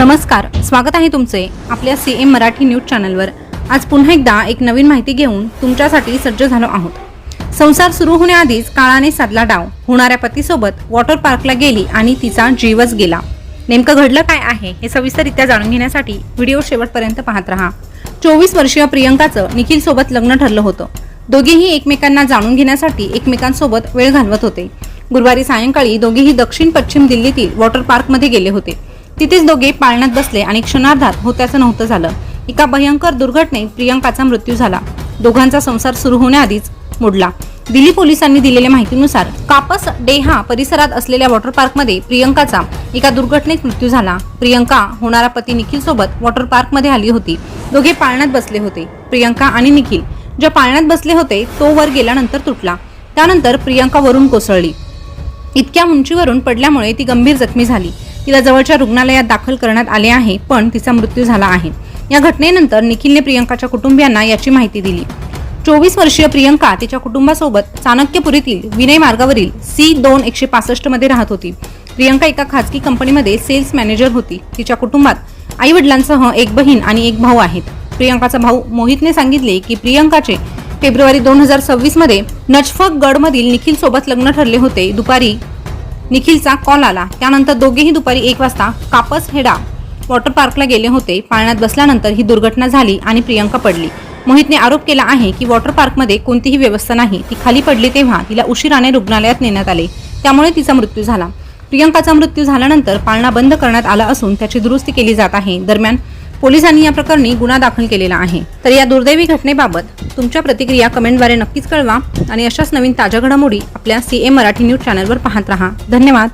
नमस्कार स्वागत आहे तुमचे आपल्या सी एम मराठी न्यूज चॅनलवर. आज पुन्हा एकदा एक नवीन माहिती घेऊन तुमच्यासाठी सज्ज झालो आहोत. संसार सुरू होण्याआधीच काळाने साधला डाव. होणाऱ्या पतीसोबत वॉटर पार्कला गेली आणि तिचा जीवच गेला. नेमकं घडलं काय आहे हे सविस्तररित्या जाणून घेण्यासाठी व्हिडिओ शेवटपर्यंत पाहत राहा. चोवीस वर्षीय प्रियंकाचं निखिल सोबत लग्न ठरलं होतं. दोघेही एकमेकांना जाणून घेण्यासाठी एकमेकांसोबत वेळ घालवत होते. गुरुवारी सायंकाळी दोघेही दक्षिण पश्चिम दिल्लीतील वॉटर पार्कमध्ये गेले होते. तिथेच दोघे पाळण्यात बसले आणि क्षणार्धात होत्याचं नव्हतं झालं. एका भयंकर दुर्घटनेत प्रियंकाचा मृत्यू झाला. दोघांचा संसार सुरू होण्याआधीच मोडला. दिल्ली पोलिसांनी दिलेल्या माहितीनुसार कापस डेहा परिसरात असलेल्या वॉटर पार्कमध्ये प्रियंकाचा एका दुर्घटनेत मृत्यू झाला. प्रियंका होणारा पती निखिल सोबत वॉटर पार्कमध्ये आली होती. दोघे पाळण्यात बसले होते प्रियंका आणि निखिल. ज्या पाळण्यात बसले होते तो वर गेल्यानंतर तुटला. त्यानंतर प्रियंका वरून कोसळली. इतक्या उंचीवरून पडल्यामुळे ती गंभीर जखमी झाली. तिला जवळच्या रुग्णालयात दाखल करण्यात आले आहे पण तिचा मृत्यू झाला आहे. या घटनेनंतर निखिलने प्रियंकाच्या कुटुंबियांना याची माहिती दिली. चोवीस वर्षीय प्रियंका तिच्या कुटुंबासोबत चाणक्यपुरीतील विनय मार्गावरील सी दोन एकशे पासष्टमध्ये राहत होती. प्रियंका एका खाजगी कंपनीमध्ये सेल्स मॅनेजर होती. तिच्या कुटुंबात आई वडिलांसह एक बहीण आणि एक भाऊ आहेत. प्रियंकाचा भाऊ मोहितने सांगितले की प्रियंकाचे फेब्रुवारी दोन हजार सव्वीसमध्ये नचफक गडमधील निखिल सोबत लग्न ठरले होते. दुपारी निखिलचा कॉल आला. त्यानंतर दोघेही दुपारी एक वाजता कापस हेडा वॉटर पार्कला गेले होते. पाळण्यात बसल्यानंतर ही दुर्घटना झाली आणि प्रियंका पडली. मोहितने आरोप केला आहे की वॉटर पार्कमध्ये कोणतीही व्यवस्था नाही. ती खाली पडली तेव्हा तिला उशिराने रुग्णालयात नेण्यात आले. त्यामुळे तिचा मृत्यू झाला. प्रियंकाचा मृत्यू झाल्यानंतर पाळणा बंद करण्यात आला असून त्याची दुरुस्ती केली जात आहे. दरम्यान पोलिसांनी या प्रकरणी गुन्हा दाखल केलेला आहे. तर या दुर्दैवी घटनेबाबत तुमच्या प्रतिक्रिया कमेंटद्वारे नक्कीच कळवा आणि अशाच नवीन ताज्या घडामोडी आपल्या सी ए मराठी न्यूज चॅनलवर पाहत राहा. धन्यवाद.